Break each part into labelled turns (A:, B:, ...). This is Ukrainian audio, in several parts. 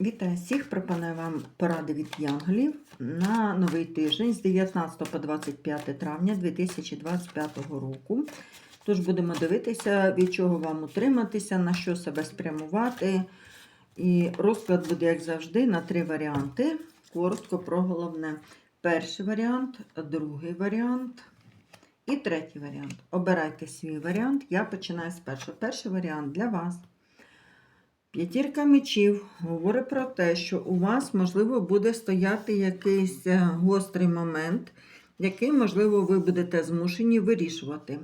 A: Вітаю всіх! Пропоную вам поради від янголів на новий тиждень з 19 по 25 травня 2025 року. Тож будемо дивитися, від чого вам утриматися, на що себе спрямувати. І розклад буде, як завжди, на три варіанти. Коротко про головне. Перший варіант, другий варіант і третій варіант. Обирайте свій варіант. Я починаю з першого. Перший варіант для вас. П'ятірка мечів говорить про те, що у вас, можливо, буде стояти якийсь е, гострий момент, який, можливо, ви будете змушені вирішувати.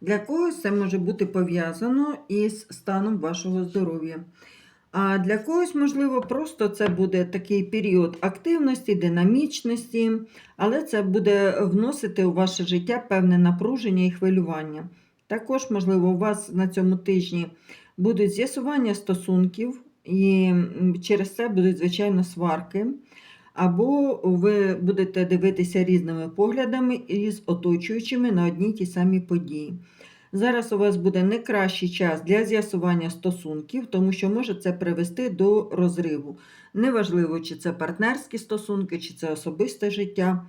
A: Для когось це може бути пов'язано із станом вашого здоров'я. А для когось, можливо, просто це буде такий період активності, динамічності, але це буде вносити у ваше життя певне напруження і хвилювання. Також, можливо, у вас на цьому тижні будуть з'ясування стосунків, і через це будуть, звичайно, сварки. Або ви будете дивитися різними поглядами із оточуючими на одні й ті самі події. Зараз у вас буде не кращий час для з'ясування стосунків, тому що може це привести до розриву. Неважливо, чи це партнерські стосунки, чи це особисте життя.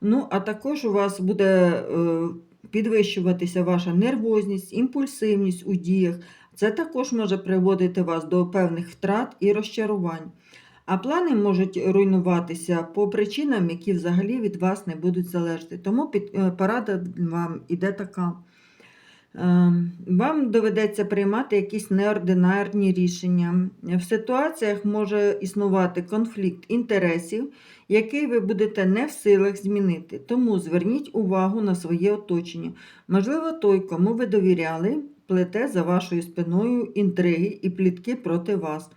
A: Ну, а також у вас буде е, підвищуватися ваша нервозність, імпульсивність у діях. Це також може приводити вас до певних втрат і розчарувань. А плани можуть руйнуватися по причинам, які взагалі від вас не будуть залежати. Тому е, порада вам іде така. Е, Вам доведеться приймати якісь неординарні рішення. В ситуаціях може існувати конфлікт інтересів, який ви будете не в силах змінити. Тому зверніть увагу на своє оточення. Можливо, той, кому ви довіряли, плете за вашою спиною інтриги і плітки проти вас.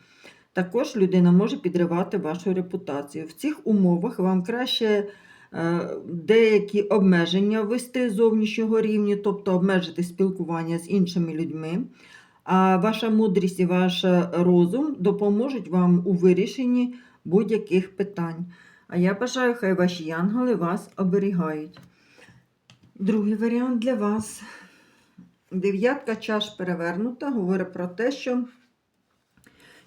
A: Також людина може підривати вашу репутацію. В цих умовах вам краще е, деякі обмеження ввести зовнішнього рівня, тобто обмежити спілкування з іншими людьми. А ваша мудрість і ваш розум допоможуть вам у вирішенні будь-яких питань. А я бажаю, хай ваші янголи вас оберігають. Другий варіант для вас. Дев'ятка чаш перевернута, говорить про те, що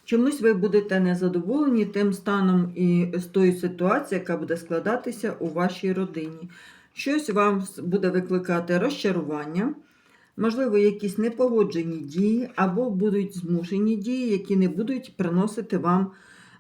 A: чомусь ви будете незадоволені тим станом і з тою ситуацією, яка буде складатися у вашій родині. Щось вам буде викликати розчарування, можливо, якісь непогоджені дії, або будуть змушені дії, які не будуть приносити вам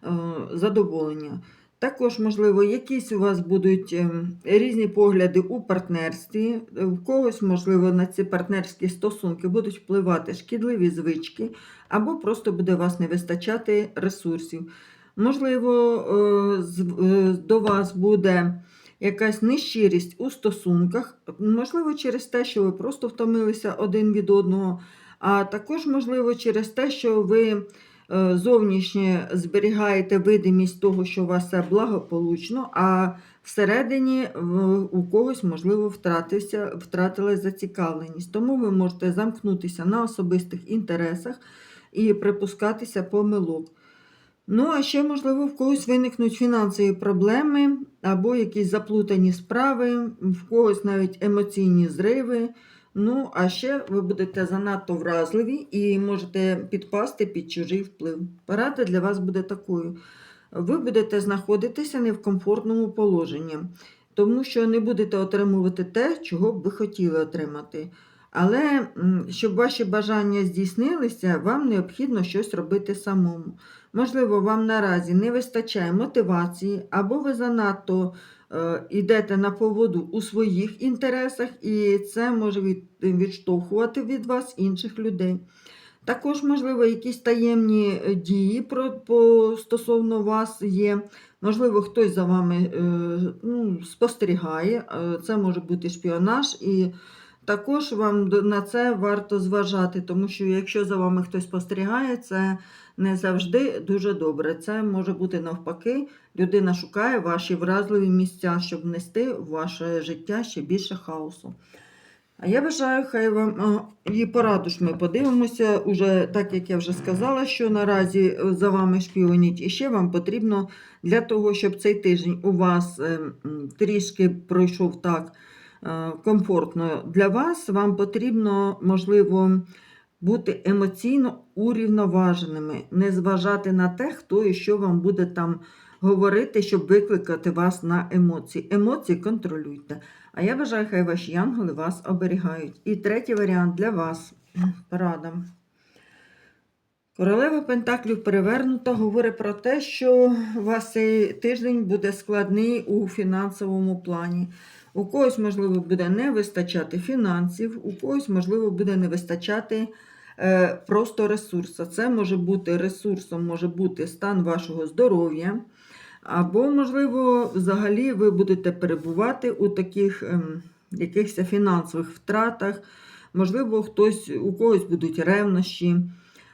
A: е, задоволення. Також, можливо, якісь у вас будуть ем, різні погляди у партнерстві. В когось, можливо, на ці партнерські стосунки будуть впливати шкідливі звички, або просто буде вас не вистачати ресурсів. Можливо, е, е, до вас буде якась нещирість у стосунках, можливо, через те, що ви просто втомилися один від одного, а також, можливо, через те, що ви е, зовнішнє зберігаєте видимість того, що у вас все благополучно, а всередині у когось, можливо, втратився, втратили зацікавленість. Тому ви можете замкнутися на особистих інтересах і припускатися помилок. Ну, а ще, можливо, в когось виникнуть фінансові проблеми або якісь заплутані справи, в когось навіть емоційні зриви. Ну, а ще ви будете занадто вразливі і можете підпасти під чужий вплив. Порада для вас буде такою. Ви будете знаходитися не в комфортному положенні, тому що не будете отримувати те, чого б ви хотіли отримати. Але щоб ваші бажання здійснилися, вам необхідно щось робити самому. Можливо, вам наразі не вистачає мотивації, або ви занадто йдете на поводу у своїх інтересах, і це може від, відштовхувати від вас інших людей. Також, можливо, якісь таємні е, дії по, стосовно вас є. Можливо, хтось за вами е, ну, спостерігає, е, це може бути шпіонаж, і також вам на це варто зважати, тому що якщо за вами хтось спостерігає, це не завжди дуже добре. Це може бути навпаки, людина шукає ваші вразливі місця, щоб внести в ваше життя ще більше хаосу. А я бажаю, хай вам і пораду ж ми подивимося. Уже так як я вже сказала, що наразі е, за вами шпіонять, і ще вам потрібно для того, щоб цей тиждень у вас е, трішки пройшов так комфортно для вас, вам потрібно, можливо, бути емоційно урівноваженими, не зважати на те, хто і що вам буде там говорити, щоб викликати вас на емоції. Емоції контролюйте. А я бажаю, хай ваші янголи вас оберігають. І третій варіант для вас. Порада. Королева Пентаклів перевернута говорить про те, що у вас цей тиждень буде складний у фінансовому плані. У когось, можливо, буде не вистачати фінансів, у когось, можливо, буде не вистачати е, просто ресурсу. Це може бути ресурсом, може бути стан вашого здоров'я. Або, можливо, взагалі ви будете перебувати у таких ем, якихось фінансових втратах. Можливо, хтось, у когось будуть ревнощі,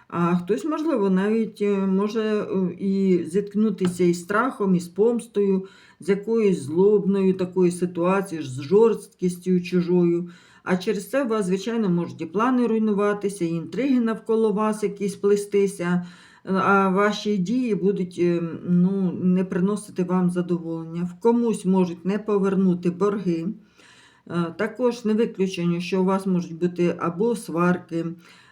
A: а хтось, можливо, навіть е, може е, і зіткнутися із страхом, із помстою, з якоюсь злобною такою ситуацією, з жорсткістю чужою. А через це у вас, звичайно, можуть і плани руйнуватися, і інтриги навколо вас якісь плестися, а ваші дії будуть е, ну, не приносити вам задоволення. В комусь можуть не повернути борги. Також не виключено, що у вас можуть бути або сварки,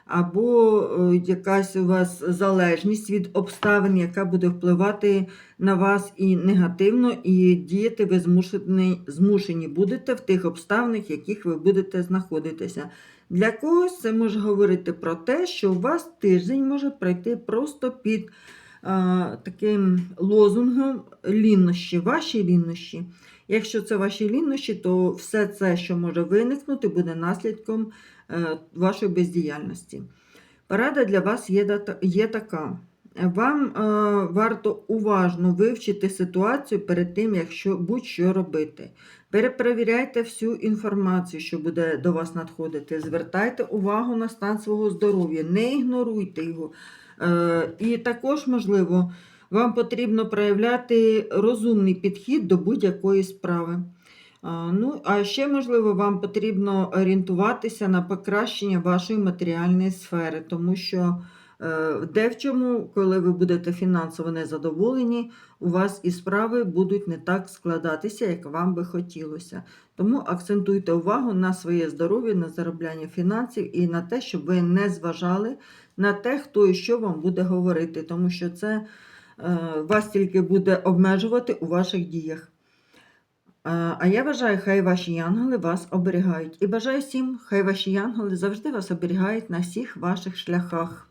A: або е, якась у вас залежність від обставин, яка буде впливати на вас і негативно, і діяти ви змушені, змушені будете в тих обставинах, в яких ви будете знаходитися. Для когось це може говорити про те, що у вас тиждень може пройти просто під а, таким лозунгом ліннощі, ваші ліннощі. Якщо це ваші ліннощі, то все це, що може виникнути, буде наслідком е, вашої бездіяльності. Порада для вас є, є така. Вам е, варто уважно вивчити ситуацію перед тим, як що- будь-що робити. Перепровіряйте всю інформацію, що буде до вас надходити. Звертайте увагу на стан свого здоров'я, не ігноруйте його. Е, і також, можливо, вам потрібно проявляти розумний підхід до будь-якої справи. Ну, а ще, можливо, вам потрібно орієнтуватися на покращення вашої матеріальної сфери, тому що е, де в чому, коли ви будете фінансово незадоволені, у вас і справи будуть не так складатися, як вам би хотілося. Тому акцентуйте увагу на своє здоров'я, на заробляння фінансів і на те, щоб ви не зважали на те, хто і що вам буде говорити, тому що це е, вас тільки буде обмежувати у ваших діях. А я бажаю, хай ваші янголи вас оберігають. І бажаю всім, хай ваші янголи завжди вас оберігають на всіх ваших шляхах.